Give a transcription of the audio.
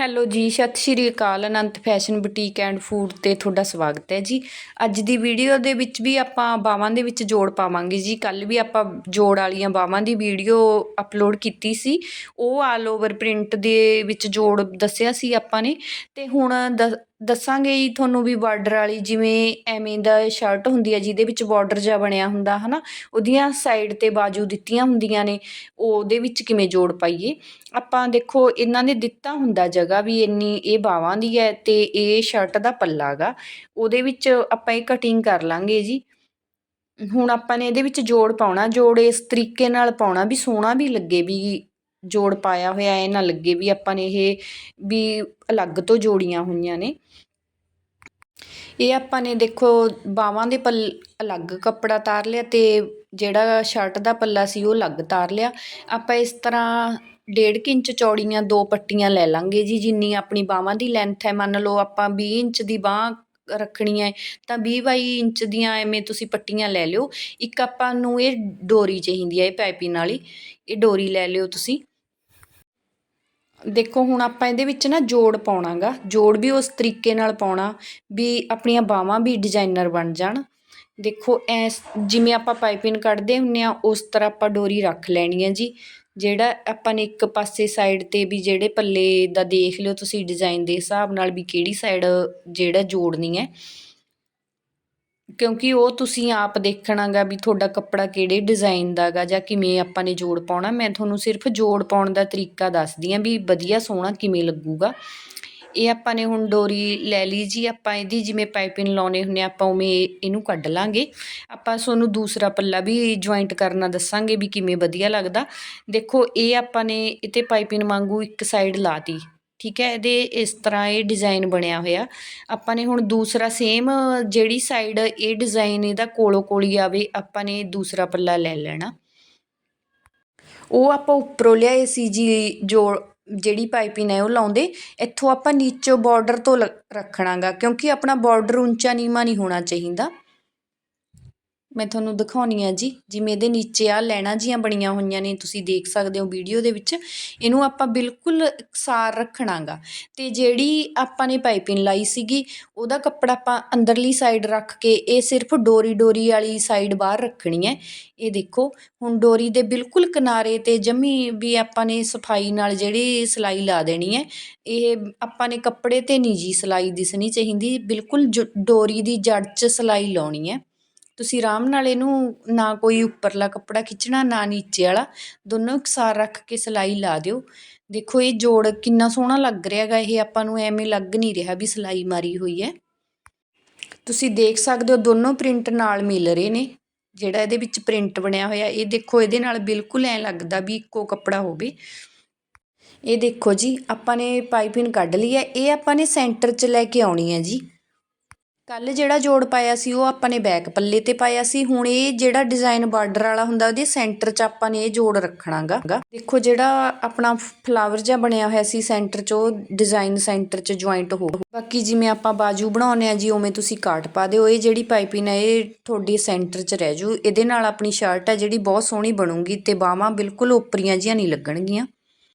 Hello ji, ਸਤਿ ਸ਼੍ਰੀ ਅਕਾਲ, Anant fashion boutique and food ਤੇ ਤੁਹਾਡਾ ਸਵਾਗਤ ਹੈ ਜੀ। ਅੱਜ ਦੀ ਵੀਡੀਓ ਦੇ ਵਿੱਚ ਵੀ ਆਪਾਂ ਬਾਵਾਂ ਦੇ ਵਿੱਚ ਜੋੜ ਪਾਵਾਂਗੇ ਜੀ। ਕੱਲ ਵੀ ਆਪਾਂ ਜੋੜ ਵਾਲੀਆਂ ਬਾਵਾਂ ਦੀ ਵੀਡੀਓ ਅਪਲੋਡ ਕੀਤੀ ਸੀ। ਉਹ ਆਲ ਓਵਰ ਪ੍ਰਿੰਟ ਦੇ ਵਿੱਚ ਜੋੜ ਦੱਸਿਆ ਸੀ ਆਪਾਂ ਨੇ। ਤੇ ਹੁਣ ਦ- ਦੱਸਾਂਗੇ ਜੀ ਤੁਹਾਨੂੰ ਵੀ ਬਾਰਡਰ ਵਾਲੀ ਜਿਵੇਂ ਐਵੇਂ ਦਾ ਸ਼ਰਟ ਹੁੰਦੀ ਹੈ ਜਿਹਦੇ ਵਿੱਚ ਬਾਰਡਰ ਜਿਹਾ ਬਣਿਆ ਹੁੰਦਾ, ਹਨਾ? ਉਹਦੀਆਂ ਸਾਈਡ ਤੇ ਬਾਜੂ ਦਿੱਤੀਆਂ ਹੁੰਦੀਆਂ ਨੇ, ਉਹਦੇ ਵਿੱਚ ਕਿਵੇਂ ਜੋੜ ਪਾਈਏ? ਆਪਾਂ ਦੇਖੋ, ਇਹਨਾਂ ਨੇ ਦਿੱਤਾ ਹੁੰਦਾ ਜਗ੍ਹਾ ਵੀ ਇੰਨੀ, ਇਹ ਬਾਵਾਂ ਦੀ ਹੈ ਤੇ ਇਹ ਸ਼ਰਟ ਦਾ ਪੱਲਾ ਗਾ। ਉਹਦੇ ਵਿੱਚ ਆਪਾਂ ਇਹ ਕਟਿੰਗ ਕਰ ਲਾਂਗੇ ਜੀ। ਹੁਣ ਆਪਾਂ ਨੇ ਇਹਦੇ ਵਿੱਚ ਜੋੜ ਪਾਉਣਾ, ਜੋੜ ਇਸ ਤਰੀਕੇ ਨਾਲ ਪਾਉਣਾ ਵੀ ਸੋਹਣਾ ਵੀ ਲੱਗੇ ਵੀ ਜੋੜ ਪਾਇਆ ਹੋਇਆ, ਇਹ ਨਾ ਲੱਗੇ ਵੀ ਆਪਾਂ ਨੇ ਇਹ ਵੀ ਅਲੱਗ ਤੋਂ ਜੋੜੀਆਂ ਹੋਈਆਂ ਨੇ। ਇਹ ਆਪਾਂ ਨੇ ਦੇਖੋ ਬਾਵਾਂ ਦੇ ਪੱਲ ਅਲੱਗ ਕੱਪੜਾ ਤਾਰ ਲਿਆ ਤੇ ਜਿਹੜਾ ਸ਼ਰਟ ਦਾ ਪੱਲਾ ਸੀ ਉਹ ਅਲੱਗ ਤਾਰ ਲਿਆ। ਆਪਾਂ ਇਸ ਤਰ੍ਹਾਂ ਡੇਢ ਕੁ ਇੰਚ ਚੌੜੀਆਂ ਦੋ ਪੱਟੀਆਂ ਲੈ ਲਾਂਗੇ ਜੀ, ਜਿੰਨੀ ਆਪਣੀ ਬਾਵਾਂ ਦੀ ਲੈਂਥ ਹੈ। ਮੰਨ ਲਓ ਆਪਾਂ 20 ਇੰਚ ਦੀ ਬਾਹ ਰੱਖਣੀ ਹੈ ਤਾਂ 20 ਬਾਈ ਇੰਚ ਦੀਆਂ ਐਵੇਂ ਤੁਸੀਂ ਪੱਟੀਆਂ ਲੈ ਲਿਓ। ਇੱਕ ਆਪਾਂ ਨੂੰ ਇਹ ਡੋਰੀ ਚਾਹੀਦੀ ਹੈ, ਇਹ ਪਾਈਪਿੰਗ ਵਾਲੀ। ਇਹ ਡੋਰੀ ਲੈ ਲਿਓ ਤੁਸੀਂ। ਦੇਖੋ, ਹੁਣ ਆਪਾਂ ਇਹਦੇ ਵਿੱਚ ਨਾ ਜੋੜ ਪਾਉਣਾਗਾ। ਜੋੜ ਵੀ ਉਸ ਤਰੀਕੇ ਨਾਲ ਪਾਉਣਾ ਵੀ ਆਪਣੀਆਂ ਬਾਹਾਂ ਵੀ ਡਿਜ਼ਾਈਨਰ ਬਣ ਜਾਣ। ਦੇਖੋ ਐ ਜਿਵੇਂ ਆਪਾਂ ਪਾਈਪਿੰਗ ਕੱਢਦੇ ਹੁੰਨੇ ਆ, ਉਸ ਤਰ੍ਹਾਂ ਆਪਾਂ ਡੋਰੀ ਰੱਖ ਲੈਣੀ ਹੈ ਜੀ। ਜਿਹੜਾ ਆਪਾਂ ਨੇ ਇੱਕ ਪਾਸੇ ਸਾਈਡ ਤੇ ਵੀ ਜਿਹੜੇ ਪੱਲੇ ਦਾ ਦੇਖ ਲਿਓ ਤੁਸੀਂ, ਡਿਜ਼ਾਈਨ ਦੇ ਹਿਸਾਬ ਨਾਲ ਵੀ ਕਿਹੜੀ ਸਾਈਡ ਜਿਹੜਾ ਜੋੜਨੀ ਹੈ। ਕਿਉਂਕਿ ਉਹ ਤੁਸੀਂ ਆਪ ਦੇਖਣਾਗਾ ਵੀ ਤੁਹਾਡਾ ਕੱਪੜਾ ਕਿਹੜੇ ਡਿਜ਼ਾਈਨ ਦਾ ਗਾ ਜਾਂ ਕਿਵੇਂ ਆਪਾਂ ਨੇ ਜੋੜ ਪਾਉਣਾ। ਮੈਂ ਤੁਹਾਨੂੰ ਸਿਰਫ ਜੋੜ ਪਾਉਣ ਦਾ ਤਰੀਕਾ ਦੱਸਦੀ ਹਾਂ ਵੀ ਵਧੀਆ ਸੋਹਣਾ ਕਿਵੇਂ ਲੱਗੂਗਾ। ਇਹ ਆਪਾਂ ਨੇ ਹੁਣ ਡੋਰੀ ਲੈ ਲਈ ਜੀ, ਆਪਾਂ ਇਹਦੀ ਜਿਵੇਂ ਪਾਈਪਿੰਗ ਲਾਉਣੇ ਹੁੰਨੇ ਆਪਾਂ ਉਵੇਂ ਇਹਨੂੰ ਕੱਢ ਲਾਂਗੇ। ਆਪਾਂ ਤੁਹਾਨੂੰ ਦੂਸਰਾ ਪੱਲਾ ਵੀ ਜੁਆਇੰਟ ਕਰਨਾ ਦੱਸਾਂਗੇ ਵੀ ਕਿਵੇਂ ਵਧੀਆ ਲੱਗਦਾ। ਦੇਖੋ, ਇਹ ਆਪਾਂ ਨੇ ਇਤੇ ਪਾਈਪਿੰਗ ਵਾਂਗੂ ਇੱਕ ਸਾਈਡ ਲਾਤੀ। ਠੀਕ ਹੈ, ਇਹਦੇ ਇਸ ਤਰ੍ਹਾਂ ਇਹ ਡਿਜ਼ਾਈਨ ਬਣਿਆ ਹੋਇਆ। ਆਪਾਂ ਨੇ ਹੁਣ ਦੂਸਰਾ ਸੇਮ ਜਿਹੜੀ ਸਾਈਡ ਇਹ ਡਿਜ਼ਾਈਨ ਇਹਦਾ ਕੋਲੋਂ ਕੋਲੀ ਆਵੇ, ਆਪਾਂ ਨੇ ਦੂਸਰਾ ਪੱਲਾ ਲੈ ਲੈਣਾ। ਉਹ ਆਪਾਂ ਉੱਪਰੋਂ ਲਿਆਏ ਸੀ ਜੀ, ਜੋ ਜਿਹੜੀ ਪਾਈਪਿੰਗ ਹੈ ਉਹ ਲਾਉਂਦੇ, ਇੱਥੋਂ ਆਪਾਂ ਨੀਚੋਂ ਬਾਰਡਰ ਤੋਂ ਲ- ਰੱਖਣਾਗਾ, ਕਿਉਂਕਿ ਆਪਣਾ ਬਾਰਡਰ ਉੱਚਾ ਨੀਵਾਂ ਨਹੀਂ ਹੋਣਾ ਚਾਹੀਦਾ। ਮੈਂ ਤੁਹਾਨੂੰ ਦਿਖਾਉਣੀ ਆ ਜੀ, ਜਿਵੇਂ ਇਹਦੇ ਨੀਚੇ ਆ ਲੈਣਾ ਜੀਆਂ ਬਣੀਆਂ ਹੋਈਆਂ ਨੇ, ਤੁਸੀਂ ਦੇਖ ਸਕਦੇ ਹੋ ਵੀਡੀਓ ਦੇ ਵਿੱਚ। ਇਹਨੂੰ ਆਪਾਂ ਬਿਲਕੁਲ ਇਕਸਾਰ ਰੱਖਣਾਗਾ। ਤੇ ਜਿਹੜੀ ਆਪਾਂ ਨੇ ਪਾਈਪਿੰਗ ਲਾਈ ਸੀਗੀ, ਉਹਦਾ ਕੱਪੜਾ ਆਪਾਂ ਅੰਦਰਲੀ ਸਾਈਡ ਰੱਖ ਕੇ, ਇਹ ਸਿਰਫ ਡੋਰੀ ਡੋਰੀ ਵਾਲੀ ਸਾਈਡ ਬਾਹਰ ਰੱਖਣੀ ਹੈ। ਇਹ ਦੇਖੋ, ਹੁਣ ਡੋਰੀ ਦੇ ਬਿਲਕੁਲ ਕਿਨਾਰੇ ਤੇ ਜਮੀ ਵੀ ਆਪਾਂ ਨੇ ਸਫ਼ਾਈ ਨਾਲ ਜਿਹੜੀ ਸਿਲਾਈ ਲਾ ਦੇਣੀ ਹੈ। ਇਹ ਆਪਾਂ ਨੇ ਕੱਪੜੇ ਤੇ ਨਹੀਂ ਜੀ ਸਿਲਾਈ ਦਿਸਣੀ ਚਾਹੀਦੀ, ਬਿਲਕੁਲ ਜ- ਡੋਰੀ ਦੀ ਜੜ 'ਚ ਸਿਲਾਈ ਲਾਉਣੀ ਹੈ। ਤੁਸੀਂ ਆਰਾਮ ਨਾਲ ਇਹਨੂੰ ਨਾ ਕੋਈ ਉੱਪਰਲਾ ਕੱਪੜਾ ਖਿੱਚਣਾ, ਨਾ ਨੀਚੇ ਵਾਲਾ, ਦੋਨੋਂ ਇਕਸਾਰ ਰੱਖ ਕੇ ਸਿਲਾਈ ਲਾ ਦਿਓ। ਦੇਖੋ ਇਹ ਜੋੜ ਕਿੰਨਾ ਸੋਹਣਾ ਲੱਗ ਰਿਹਾ ਗਾ ਇਹ ਆਪਾਂ ਨੂੰ ਐਵੇਂ ਲੱਗ ਨਹੀਂ ਰਿਹਾ ਵੀ ਸਿਲਾਈ ਮਾਰੀ ਹੋਈ ਹੈ। ਤੁਸੀਂ ਦੇਖ ਸਕਦੇ ਹੋ ਦੋਨੋਂ ਪ੍ਰਿੰਟ ਨਾਲ ਮਿਲ ਰਹੇ ਨੇ, ਜਿਹੜਾ ਇਹਦੇ ਵਿੱਚ ਪ੍ਰਿੰਟ ਬਣਿਆ ਹੋਇਆ। ਇਹ ਦੇਖੋ ਇਹਦੇ ਨਾਲ ਬਿਲਕੁਲ ਐ ਲੱਗਦਾ ਵੀ ਇੱਕੋ ਕੱਪੜਾ ਹੋਵੇ। ਇਹ ਦੇਖੋ ਜੀ, ਆਪਾਂ ਨੇ ਪਾਈਪਿੰਗ ਕੱਢ ਲਈ ਹੈ। ਇਹ ਆਪਾਂ ਨੇ ਸੈਂਟਰ 'ਚ ਲੈ ਕੇ ਆਉਣੀ ਹੈ ਜੀ। ਕੱਲ ਜਿਹੜਾ ਜੋੜ ਪਾਇਆ ਸੀ, ਉਹ ਆਪਾਂ ਨੇ ਬੈਕ ਪੱਲੇ ਤੇ ਪਾਇਆ ਸੀ। ਹੁਣ ਇਹ ਜਿਹੜਾ ਡਿਜ਼ਾਈਨ ਬਾਰਡਰ ਵਾਲਾ ਹੁੰਦਾ, ਉਹਦੇ ਸੈਂਟਰ 'ਚ ਆਪਾਂ ਨੇ ਇਹ ਜੋੜ ਰੱਖਣਾਗਾ। ਦੇਖੋ ਜਿਹੜਾ ਆਪਣਾ ਫਲਾਵਰ ਜਿਹਾ ਬਣਿਆ ਹੋਇਆ ਸੀ ਸੈਂਟਰ 'ਚ, ਉਹ ਡਿਜ਼ਾਈਨ ਸੈਂਟਰ 'ਚ ਜੁਆਇੰਟ ਹੋ ਬਾਕੀ ਜਿਵੇਂ ਆਪਾਂ ਬਾਜੂ ਬਣਾਉਨੇ ਆ ਜੀ, ਉਵੇਂ ਤੁਸੀਂ ਕਾਟ ਪਾ ਦਿਓ। ਇਹ ਜਿਹੜੀ ਪਾਈਪਿੰਗ ਹੈ, ਇਹ ਤੁਹਾਡੀ ਸੈਂਟਰ 'ਚ ਰਹਿ ਜੂ। ਇਹਦੇ ਨਾਲ ਆਪਣੀ ਸ਼ਰਟ ਹੈ ਜਿਹੜੀ ਬਹੁਤ ਸੋਹਣੀ ਬਣੂਗੀ ਤੇ ਬਾਹਾਂ ਬਿਲਕੁਲ ਉਪਰੀਆਂ ਜੀਆਂ ਨਹੀਂ ਲੱਗਣਗੀਆਂ।